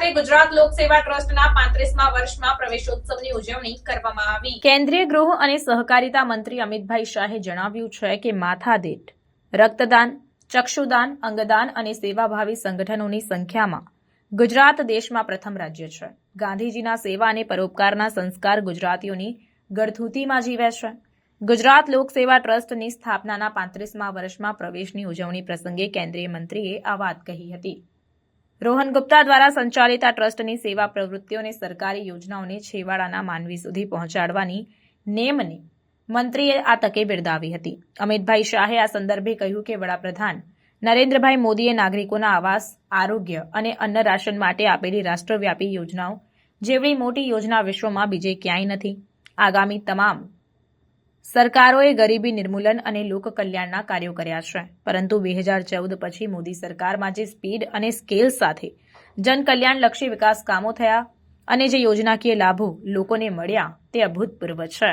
ખાતે ગુજરાત લોક સેવા ટ્રસ્ટના પાંત્રીસમા વર્ષમાં પ્રવેશોત્સવની ઉજવણી કરવામાં આવી. કેન્દ્રીય ગૃહ અને સહકારિતા મંત્રી અમિતભાઈ શાહે જણાવ્યું છે કે માથાદીઠ, રક્તદાન, ચક્ષુદાન, અંગદાન અને સેવાભાવી સંગઠનોની સંખ્યામાં ગુજરાત દેશમાં પ્રથમ રાજ્ય છે. ગાંધીજીના સેવા અને પરોપકારના સંસ્કાર ગુજરાતીઓની ગળથૂતીમાં જીવે છે. ગુજરાત લોક સેવા ટ્રસ્ટની સ્થાપનાના પાંત્રીસમા વર્ષમાં પ્રવેશની ઉજવણી પ્રસંગે કેન્દ્રીય મંત્રીએ આ વાત કહી હતી. રોહન ગુપ્તા દ્વારા સંચાલિત આ ટ્રસ્ટની સેવા પ્રવૃત્તિઓને સરકારી યોજનાઓને છેવાડાના માનવી સુધી પહોંચાડવાની નેમને મંત્રીએ આ તકે બિરદાવી હતી. અમિતભાઈ શાહે આ સંદર્ભે કહ્યું કે વડાપ્રધાન નરેન્દ્રભાઈ મોદીએ નાગરિકોના આવાસ, આરોગ્ય અને અન્ન રાશન માટે આપેલી રાષ્ટ્રવ્યાપી યોજનાઓ જેવડી મોટી યોજના વિશ્વમાં બીજે ક્યાંય નથી. આગામી તમામ સરકારોએ ગરીબી નિર્મૂલન અને લોકકલ્યાણના કાર્યો કર્યા છે. પરંતુ બે હજાર ચૌદ પછી મોદી સરકારમાં જે સ્પીડ અને સ્કેલ સાથે જનકલ્યાણલક્ષી વિકાસ કામો થયા અને જે યોજનાકીય લાભો લોકોને મળ્યા તે અભૂતપૂર્વ છે.